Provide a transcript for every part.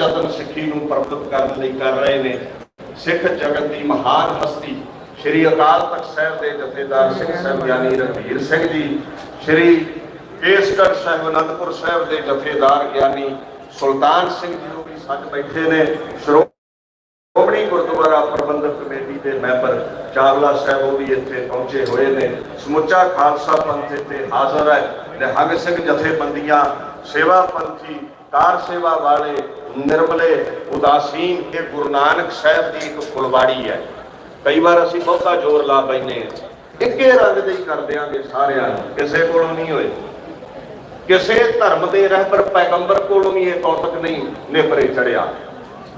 ਯਤਨ ਸਿੱਖੀ ਨੂੰ ਪ੍ਰਫੁੱਲਤ ਕਰਨ ਲਈ ਕਰ ਰਹੇ ਨੇ। ਸਿੱਖ ਜਗਤ ਦੀ ਮਹਾਨ ਹਸਤੀ ਸ੍ਰੀ ਅਕਾਲ ਤਖਤ ਸਾਹਿਬ ਦੇ ਜਥੇਦਾਰ ਸਿੰਘ ਸਾਹਿਬ ਰਣਵੀਰ ਸਿੰਘ ਜੀ, ਸ੍ਰੀ ਕੇਸਗੜ੍ਹ ਸਾਹਿਬ, ਅਨੰਦਪੁਰ ਸਾਹਿਬ ਦੇ ਜਥੇਦਾਰ ਗਿਆਨੀ ਸੁਲਤਾਨ ਸਿੰਘ ਜੀ ਉਹ ਵੀ ਸੱਜ ਬੈਠੇ ਨੇ। ਸ਼੍ਰੋਮਣੀ ਗੁਰਦੁਆਰਾ ਪ੍ਰਬੰਧਕ ਕਮੇਟੀ ਦੇ ਮੈਂਬਰ ਚਾਵਲਾ ਸਾਹਿਬ ਉਹ ਵੀ ਇੱਥੇ ਪਹੁੰਚੇ ਹੋਏ ਨੇ। ਸਮੁੱਚਾ ਖਾਲਸਾ ਪੰਥ ਇੱਥੇ ਹਾਜ਼ਰ ਹੈ। ਨਿਹੰਗ ਸਿੰਘ ਜਥੇਬੰਦੀਆਂ ਸੇਵਾ ਪੰਥੀ, ਕਾਰ ਸੇਵਾ ਵਾਲੇ, ਨਿਰਮਲੇ, ਉਦਾਸੀਨ ਇਹ ਗੁਰੂ ਨਾਨਕ ਸਾਹਿਬ ਦੀ ਇੱਕ ਫੁਲਵਾੜੀ ਹੈ। ਕਈ ਵਾਰ ਅਸੀਂ ਬਹੁਤਾ ਜ਼ੋਰ ਲਾ ਬੈਨੇ ਇੱਕੇ ਰੰਗ ਦੇ ਹੀ ਕਰ ਦਿਆਂਗੇ ਸਾਰਿਆਂ ਨੂੰ। ਕਿਸੇ ਕੋਲੋਂ ਨਹੀਂ ਹੋਏ। ਕਿਸੇ ਧਰਮ ਦੇ ਰਹਿਬਰ ਪੈਗੰਬਰ ਕੋਲੋਂ ਵੀ ਇਹ ਕੌਤਕ ਨਹੀਂ ਨੇਪਰੇ ਚੜਿਆ।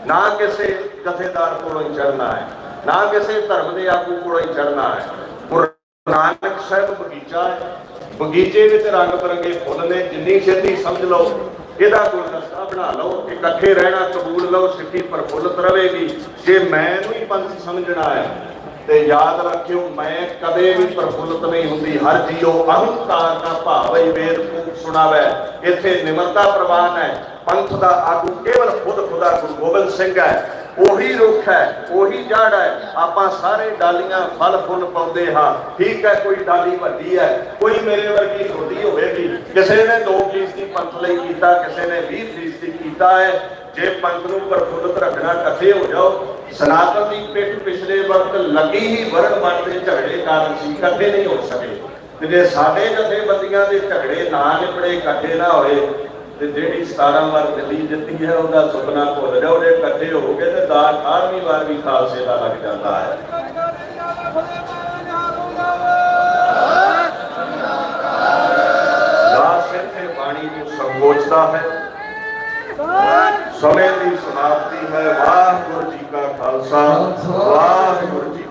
ਨਾ ਕਿਸੇ ਜਥੇਦਾਰ ਕੋਲੋਂ ਹੀ ਚੜਨਾ ਹੈ। ਨਾ ਕਿਸੇ ਧਰਮ ਦੇ ਆਗੂ ਕੋਲੋਂ ਹੀ ਚੜਨਾ ਹੈ। ਗੁਰੂ ਨਾਨਕ ਸਾਹਿਬ ਬਗੀਚਾ ਹੈ। ਬਗੀਚੇ ਵਿੱਚ ਰੰਗ ਬਰੰਗੇ ਫੁੱਲ ਨੇ, ਜਿੰਨੀ ਛੇਤੀ ਸਮਝ ਲਓ, ਇਹਦਾ ਗੁਲਦਸਤਾ ਬਣਾ ਲਓ, ਇਕੱਠੇ ਰਹਿਣਾ ਕਬੂਲ ਲਓ, ਸਿੱਖੀ ਪ੍ਰਫੁੱਲਤ ਰਹੇਗੀ ਜੇ ਮੈਂ ਨੂੰ ਹੀ ਪੰਥ ਸਮਝਣਾ ਹੈ, ਤੇ ਯਾਦ ਰੱਖਿਓ, ਮੈਂ ਕਦੇ ਵੀ ਪ੍ਰਫੁੱਲਤ ਨਹੀਂ ਹੁੰਦੀ। ਹਰ ਜੀਓ ਅਹੰਕਾਰ ਦਾ ਭਾਵ ਹੀ ਵੇਦ ਕੂਕ ਸੁਣਾਵੇ। ਇੱਥੇ ਨਿਮਰਤਾ ਪ੍ਰਵਾਨ ਹੈ। ਪੰਥ ਦਾ ਆਗੂ ਕੇਵਲ ਖੁਦ ਖੁਦਾ ਗੁਰੂ ਗੋਬਿੰਦ ਸਿੰਘ ਹੈ। ਉਹੀ ਰੁੱਖ ਹੈ, ਉਹੀ ਜੜ ਹੈ, ਆਪਾਂ ਸਾਰੇ ਡਾਲੀਆਂ ਫਲ ਫੁੱਲ ਪਾਉਂਦੇ ਹਾਂ। ਠੀਕ ਹੈ, ਕੋਈ ਡਾਲੀ ਵੱਡੀ ਹੈ, ਕੋਈ ਮੇਰੇ ਵਰਗੀ ਛੋਟੀ ਹੋਵੇਗੀ। ਕਿਸੇ ਨੇ 2% ਦੀ ਪੰਥ ਲਈ ਕੀਤਾ, ਕਿਸੇ ਨੇ 20% ਦੀ ਕੀਤਾ ਹੈ। ਜੇ ਪੰਥ ਨੂੰ ਪ੍ਰਫੁੱਲਤ ਰੱਖਣਾ ਇਕੱਠੇ ਹੋ ਜਾਓ, ਸਨਾਤਨ ਦੀ ਪਿੱਠ ਪਿਛਲੇ ਵਕਤ ਲੱਗੀ ਹੀ ਵਰਣ ਮਨ ਦੇ ਝਗੜੇ ਕਾਰਨ ਸੀ, ਇਕੱਠੇ ਨਹੀਂ ਹੋ ਸਕੇ। ਤੇ ਜੇ ਸਾਡੇ ਜਥੇਬੰਦੀਆਂ ਦੇ ਝਗੜੇ ਨਾ ਨਿਪੜੇ ਇਕੱਠੇ ਨਾ ਹੋਏ ਤੇ ਜਿਹੜੀ 17 ਵਾਰ ਦਿੱਲੀ ਜਿੱਤੀ ਹੈ, ਉਹਦਾ ਸੁਪਨਾ ਭੁੱਲ ਜਾਓ। ਜੇ ਇਕੱਠੇ ਹੋ ਗਏ ਤੇ ਦਾਰ 18ਵੀਂ ਵਾਰ ਵੀ ਖਾਲਸੇ ਦਾ ਲੱਗ ਜਾਂਦਾ ਹੈ। ਬਾਣੀ ਨੂੰ ਸੰਗੋਚਦਾ ਹੈ। ਸਮੇਂ ਦੀ ਸਮਾਪਤੀ ਹੈ। ਵਾਹਿਗੁਰੂ ਜੀ ਕਾ ਖਾਲਸਾ। ਵਾਹਿਗੁਰੂ ਜੀ